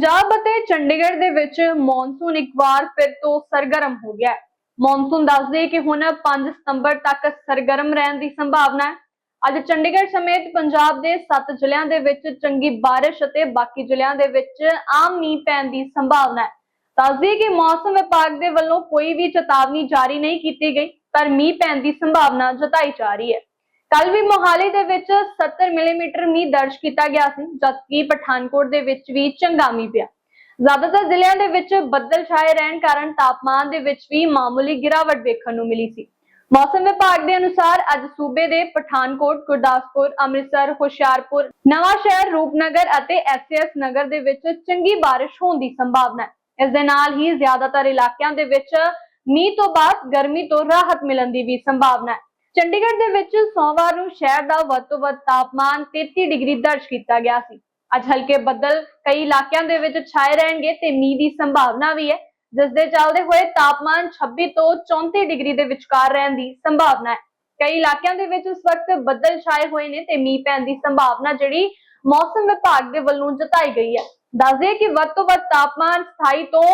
ਪੰਜਾਬ ਅਤੇ ਚੰਡੀਗੜ੍ਹ ਦੇ ਵਿੱਚ ਮੌਨਸੂਨ ਇੱਕ ਵਾਰ ਫਿਰ ਤੋਂ ਸਰਗਰਮ ਹੋ ਗਿਆ ਹੈ। ਮੌਨਸੂਨ ਦੱਸਦੇ ਕਿ ਹੁਣ 5 ਸਤੰਬਰ ਤੱਕ ਸਰਗਰਮ ਰਹਿਣ ਦੀ ਸੰਭਾਵਨਾ ਹੈ। ਅੱਜ ਚੰਡੀਗੜ੍ਹ ਸਮੇਤ ਪੰਜਾਬ ਦੇ 7 ਜ਼ਿਲ੍ਹਿਆਂ ਦੇ ਵਿੱਚ ਚੰਗੀ ਬਾਰਿਸ਼ ਅਤੇ ਬਾਕੀ ਜ਼ਿਲ੍ਹਿਆਂ ਦੇ ਵਿੱਚ ਆਮ ਮੀਂਹ ਪੈਣ ਦੀ ਸੰਭਾਵਨਾ ਹੈ। ਦੱਸਦੇ ਕਿ ਮੌਸਮ ਵਿਭਾਗ ਦੇ ਵੱਲੋਂ ਕੋਈ ਵੀ ਚੇਤਾਵਨੀ ਜਾਰੀ ਨਹੀਂ ਕੀਤੀ ਗਈ, ਪਰ ਮੀਂਹ ਪੈਣ ਦੀ ਸੰਭਾਵਨਾ ਜਤਾਈ ਜਾ ਰਹੀ ਹੈ। ਕੱਲ ਵੀ ਮੋਹਾਲੀ ਦੇ ਵਿੱਚ 70 ਮਿਲੀਮੀਟਰ ਮੀਂਹ ਦਰਜ ਕੀਤਾ ਗਿਆ ਸੀ ਜਦਕਿ ਪਠਾਨਕੋਟ ਦੇ ਵਿੱਚ ਵੀ ਚੰਗਾ ਮੀਂਹ ਪਿਆ। ਜ਼ਿਆਦਾਤਰ ਜ਼ਿਲ੍ਹਿਆਂ ਦੇ ਵਿੱਚ ਬੱਦਲ ਛਾਏ ਰਹਿਣ ਕਾਰਨ ਤਾਪਮਾਨ ਦੇ ਵਿੱਚ ਵੀ ਮਾਮੂਲੀ ਗਿਰਾਵਟ ਵੇਖਣ ਨੂੰ ਮਿਲੀ ਸੀ। ਮੌਸਮ ਵਿਭਾਗ ਦੇ ਅਨੁਸਾਰ ਅੱਜ ਸੂਬੇ ਦੇ ਪਠਾਨਕੋਟ, ਗੁਰਦਾਸਪੁਰ, ਅੰਮ੍ਰਿਤਸਰ, ਹੁਸ਼ਿਆਰਪੁਰ, ਨਵਾਂਸ਼ਹਿਰ ਰੂਪਨਗਰ ਅਤੇ ਐਸਐਸ ਨਗਰ ਦੇ ਵਿੱਚ ਚੰਗੀ ਬਾਰਿਸ਼ ਹੋਣ ਦੀ ਸੰਭਾਵਨਾ ਹੈ। ਇਸ ਦੇ ਨਾਲ ਹੀ ਜ਼ਿਆਦਾਤਰ ਇਲਾਕਿਆਂ ਦੇ ਵਿੱਚ ਮੀਂਹ ਤੋਂ ਬਾਅਦ ਗਰਮੀ ਤੋਂ ਰਾਹਤ ਮਿਲਣ ਦੀ ਵੀ ਸੰਭਾਵਨਾ ਹੈ। ਚੰਡੀਗੜ੍ਹ ਦੇ ਵਿੱਚ ਸੋਮਵਾਰ ਨੂੰ ਸ਼ਹਿਰ ਦਾ ਵੱਧ ਤੋਂ ਵੱਧ ਤਾਪਮਾਨ 33 ਡਿਗਰੀ ਦਰਜ ਕੀਤਾ ਗਿਆ ਸੀ। ਅੱਜ ਹਲਕੇ ਬੱਦਲ ਕਈ ਇਲਾਕਿਆਂ ਦੇ ਵਿੱਚ ਛਾਏ ਰਹਿਣਗੇ ਤੇ ਮੀਂਹ ਦੀ ਸੰਭਾਵਨਾ ਵੀ ਹੈ। ਜਿਸ ਦੇ ਚੱਲਦੇ ਹੋਏ ਤਾਪਮਾਨ 26 ਤੋਂ 34 ਡਿਗਰੀ ਦੇ ਵਿਚਕਾਰ ਰਹਿਣ ਦੀ ਸੰਭਾਵਨਾ ਹੈ। ਕਈ ਇਲਾਕਿਆਂ ਦੇ ਵਿੱਚ ਇਸ ਵਕਤ ਬੱਦਲ ਛਾਏ ਹੋਏ ਨੇ ਤੇ ਮੀਂਹ ਪੈਣ ਦੀ ਸੰਭਾਵਨਾ ਜਿਹੜੀ ਮੌਸਮ ਵਿਭਾਗ ਦੇ ਵੱਲੋਂ ਜਤਾਈ ਗਈ ਹੈ। ਦੱਸਦੇ ਕਿ ਵੱਧ ਤੋਂ ਵੱਧ ਤਾਪਮਾਨ 27 ਤੋਂ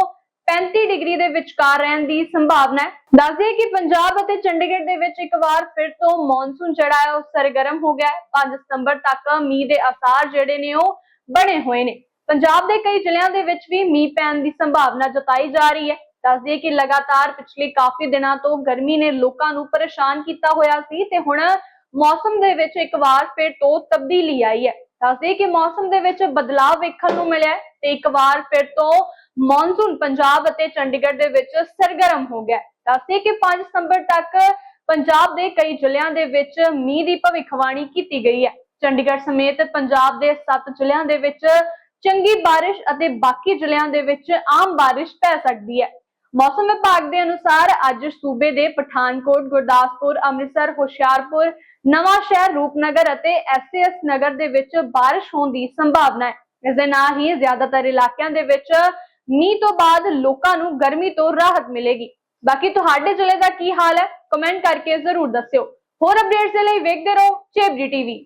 35 ਡਿਗਰੀ ਦੇ ਵਿਚਕਾਰ ਰਹਿਣ ਦੀ ਸੰਭਾਵਨਾ ਹੈ। ਦੱਸਦੇ ਕਿ ਪੰਜਾਬ ਅਤੇ ਚੰਡੀਗੜ੍ਹ ਦੇ ਵਿੱਚ ਇੱਕ ਵਾਰ ਫਿਰ ਤੋਂ ਮੌਨਸੂਨ ਜਿਹੜਾ ਹੈ ਉਹ ਸਰਗਰਮ ਹੋ ਗਿਆ ਹੈ। 5 ਸਤੰਬਰ ਤੱਕ ਮੀਂਹ ਦੇ ਆਸਾਰ ਜਿਹੜੇ ਨੇ ਉਹ ਬਣੇ ਹੋਏ ਨੇ। ਪੰਜਾਬ ਦੇ ਕਈ ਜ਼ਿਲ੍ਹਿਆਂ ਦੇ ਵਿੱਚ ਵੀ ਮੀਂਹ ਪੈਣ ਦੀ ਸੰਭਾਵਨਾ ਜਤਾਈ ਜਾ ਰਹੀ ਹੈ। ਦੱਸਦੇ ਕਿ ਲਗਾਤਾਰ ਪਿਛਲੇ ਕਾਫੀ ਦਿਨਾਂ ਤੋਂ ਗਰਮੀ ਨੇ ਲੋਕਾਂ ਨੂੰ ਪਰੇਸ਼ਾਨ ਕੀਤਾ ਹੋਇਆ ਸੀ ਤੇ ਹੁਣ ਮੌਸਮ ਦੇ ਵਿੱਚ ਇੱਕ ਵਾਰ ਫਿਰ ਤੋਂ ਤਬਦੀਲੀ ਆਈ ਹੈ। ਦੱਸਦੇ ਕਿ ਮੌਸਮ ਦੇ ਵਿੱਚ ਬਦਲਾਅ ਵੇਖਣ ਨੂੰ ਮਿਲਿਆ ਤੇ ਇੱਕ ਵਾਰ ਫਿਰ ਤੋਂ ਮੌਨਸੂਨ ਪੰਜਾਬ ਅਤੇ ਚੰਡੀਗੜ੍ਹ ਦੇ ਵਿੱਚ ਸਰਗਰਮ ਹੋ ਗਿਆ ਹੈ। ਦੱਸਦੇ ਕਿ 5 ਸਤੰਬਰ ਤੱਕ ਪੰਜਾਬ ਦੇ ਕਈ ਜ਼ਿਲ੍ਹਿਆਂ ਦੇ ਵਿੱਚ ਮੀਂਹ ਦੀ ਭਵਿੱਖਬਾਣੀ ਕੀਤੀ ਗਈ ਹੈ। ਚੰਡੀਗੜ੍ਹ ਸਮੇਤ ਪੰਜਾਬ ਦੇ 7 ਜ਼ਿਲ੍ਹਿਆਂ ਦੇ ਵਿੱਚ ਚੰਗੀ ਬਾਰਿਸ਼ ਅਤੇ ਬਾਕੀ ਜ਼ਿਲ੍ਹਿਆਂ ਦੇ ਵਿੱਚ ਆਮ ਬਾਰਿਸ਼ ਪੈ ਸਕਦੀ ਹੈ। ਮੌਸਮ ਵਿਭਾਗ ਦੇ ਅਨੁਸਾਰ ਅੱਜ ਸੂਬੇ ਦੇ ਪਠਾਨਕੋਟ, ਗੁਰਦਾਸਪੁਰ, ਅੰਮ੍ਰਿਤਸਰ, ਹੁਸ਼ਿਆਰਪੁਰ, ਨਵਾਂ ਸ਼ਹਿਰ, ਰੂਪਨਗਰ ਅਤੇ ਐਸਐਸ ਨਗਰ ਦੇ ਵਿੱਚ ਬਾਰਿਸ਼ ਹੋਣ ਦੀ ਸੰਭਾਵਨਾ ਹੈ। ਇਸ ਦੇ ਨਾਲ ਹੀ ਜ਼ਿਆਦਾਤਰ ਇਲਾਕਿਆਂ ਦੇ ਵਿੱਚ ਮੀਂਹ ਤੋਂ ਬਾਅਦ ਲੋਕਾਂ ਨੂੰ ਗਰਮੀ ਤੋਂ ਰਾਹਤ ਮਿਲੇਗੀ। ਬਾਕੀ ਤੁਹਾਡੇ ਜ਼ਿਲ੍ਹੇ ਦਾ ਕੀ ਹਾਲ ਹੈ? ਕਮੈਂਟ ਕਰਕੇ ਜ਼ਰੂਰ ਦੱਸਿਓ। ਹੋਰ ਅਪਡੇਟਸ ਦੇ ਲਈ ਵੇਖਦੇ ਰਹੋ ਚੇਬਜੀ ਟੀਵੀ।